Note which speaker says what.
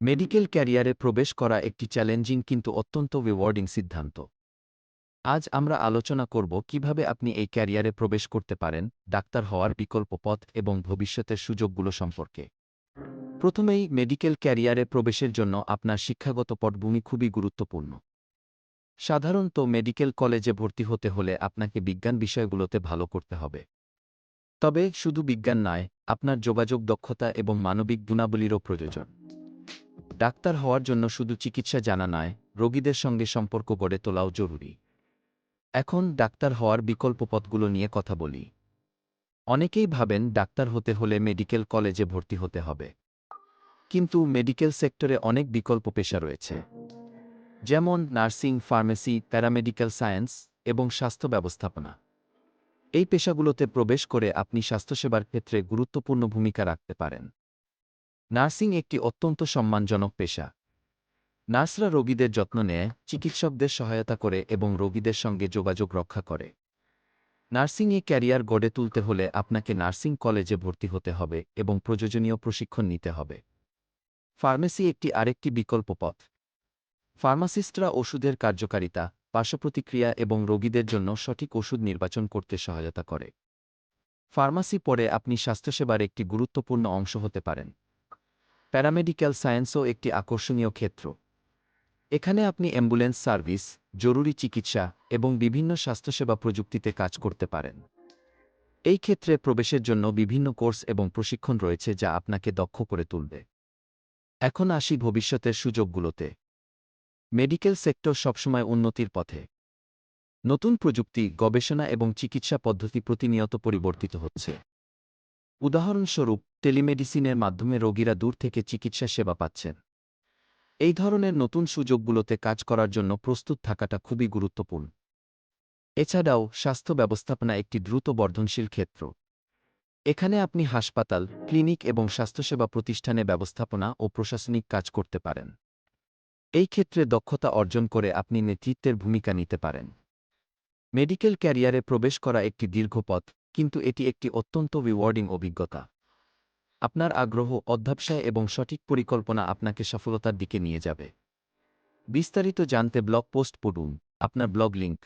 Speaker 1: Medical ক্যারিয়ারে প্রবেশ করা একটি চ্যালেঞ্জিং কিন্তু অত্যন্ত রিওয়ার্ডিং সিদ্ধান্ত। আজ আমরা আলোচনা করব কীভাবে আপনি এই ক্যারিয়ারে প্রবেশ করতে পারেন, ডাক্তার হওয়ার বিকল্প পথ এবং ভবিষ্যতের সুযোগগুলো সম্পর্কে। প্রথমেই মেডিকেল ক্যারিয়ারে প্রবেশের জন্য আপনার শিক্ষাগত পটভূমি খুবই গুরুত্বপূর্ণ। সাধারণত মেডিকেল কলেজে ভর্তি হতে হলে আপনাকে বিজ্ঞান বিষয়গুলোতে ভালো করতে হবে। তবে শুধু বিজ্ঞান নয়, আপনার যোগাযোগ দক্ষতা এবং মানবিক গুণাবলীরও প্রয়োজন। ডাক্তার হওয়ার জন্য শুধু চিকিৎসা জানা নয়, রোগীদের সঙ্গে সম্পর্ক গড়ে তোলাও জরুরি। এখন ডাক্তার হওয়ার বিকল্প পথগুলো নিয়ে কথা বলি। অনেকেই ভাবেন ডাক্তার হতে হলে মেডিকেল কলেজে ভর্তি হতে হবে। কিন্তু মেডিকেল সেক্টরে অনেক বিকল্প পেশা রয়েছে। যেমন নার্সিং, ফার্মেসি, প্যারামেডিক্যাল সায়েন্স এবং স্বাস্থ্য ব্যবস্থাপনা। এই পেশাগুলোতে প্রবেশ করে আপনি স্বাস্থ্যসেবার ক্ষেত্রে গুরুত্বপূর্ণ ভূমিকা রাখতে পারেন। নার্সিং একটি অত্যন্ত সম্মানজনক পেশা। নার্সরা রোগীদের যত্ন নেয়, চিকিৎসকদের সহায়তা করে এবং রোগীদের সঙ্গে যোগাযোগ রক্ষা করে। নার্সিংয়ে ক্যারিয়ার গড়ে তুলতে হলে আপনাকে নার্সিং কলেজে ভর্তি হতে হবে এবং প্রয়োজনীয় প্রশিক্ষণ নিতে হবে। ফার্মেসি একটি আরেকটি বিকল্প পথ। ফার্মাসিস্টরা ওষুধের কার্যকারিতা, পার্শ্বপ্রতিক্রিয়া এবং রোগীদের জন্য সঠিক ওষুধ নির্বাচন করতে সহায়তা করে। ফার্মাসি পরে আপনি স্বাস্থ্যসেবার একটি গুরুত্বপূর্ণ অংশ হতে পারেন। প্যারামেডিক্যাল সায়েন্সও একটি আকর্ষণীয় ক্ষেত্র। এখানে আপনি অ্যাম্বুলেন্স সার্ভিস, জরুরি চিকিৎসা এবং বিভিন্ন স্বাস্থ্যসেবা প্রযুক্তিতে কাজ করতে পারেন। এই ক্ষেত্রে প্রবেশের জন্য বিভিন্ন কোর্স এবং প্রশিক্ষণ রয়েছে যা আপনাকে দক্ষ করে তুলবে। এখন আসি ভবিষ্যতের সুযোগগুলোতে। মেডিকেল সেক্টর সবসময় উন্নতির পথে। নতুন প্রযুক্তি, গবেষণা এবং চিকিৎসা পদ্ধতি প্রতিনিয়ত পরিবর্তিত হচ্ছে। উদাহরণস্বরূপ, টেলিমেডিসিনের মাধ্যমে রোগীরা দূর থেকে চিকিৎসা সেবা পাচ্ছেন। এই ধরনের নতুন সুযোগগুলোতে কাজ করার জন্য প্রস্তুত থাকাটা খুবই গুরুত্বপূর্ণ। এছাড়াও, স্বাস্থ্য ব্যবস্থাপনা একটি দ্রুত বর্ধনশীল ক্ষেত্র। এখানে আপনি হাসপাতাল, ক্লিনিক এবং স্বাস্থ্যসেবা প্রতিষ্ঠানে ব্যবস্থাপনা ও প্রশাসনিক কাজ করতে পারেন। এই ক্ষেত্রে দক্ষতা অর্জন করে আপনি নেতৃত্বের ভূমিকা নিতে পারেন। মেডিকেল ক্যারিয়ারে প্রবেশ করা একটি দীর্ঘ পথ। কিন্তু এটি একটি অত্যন্ত রিওয়ার্ডিং অভিজ্ঞতা। আপনার আগ্রহ, অধ্যবসায় এবং সঠিক পরিকল্পনা আপনাকে সফলতার দিকে নিয়ে যাবে। বিস্তারিত জানতে ব্লগ পোস্ট পড়ুন, আপনার ব্লগ লিঙ্ক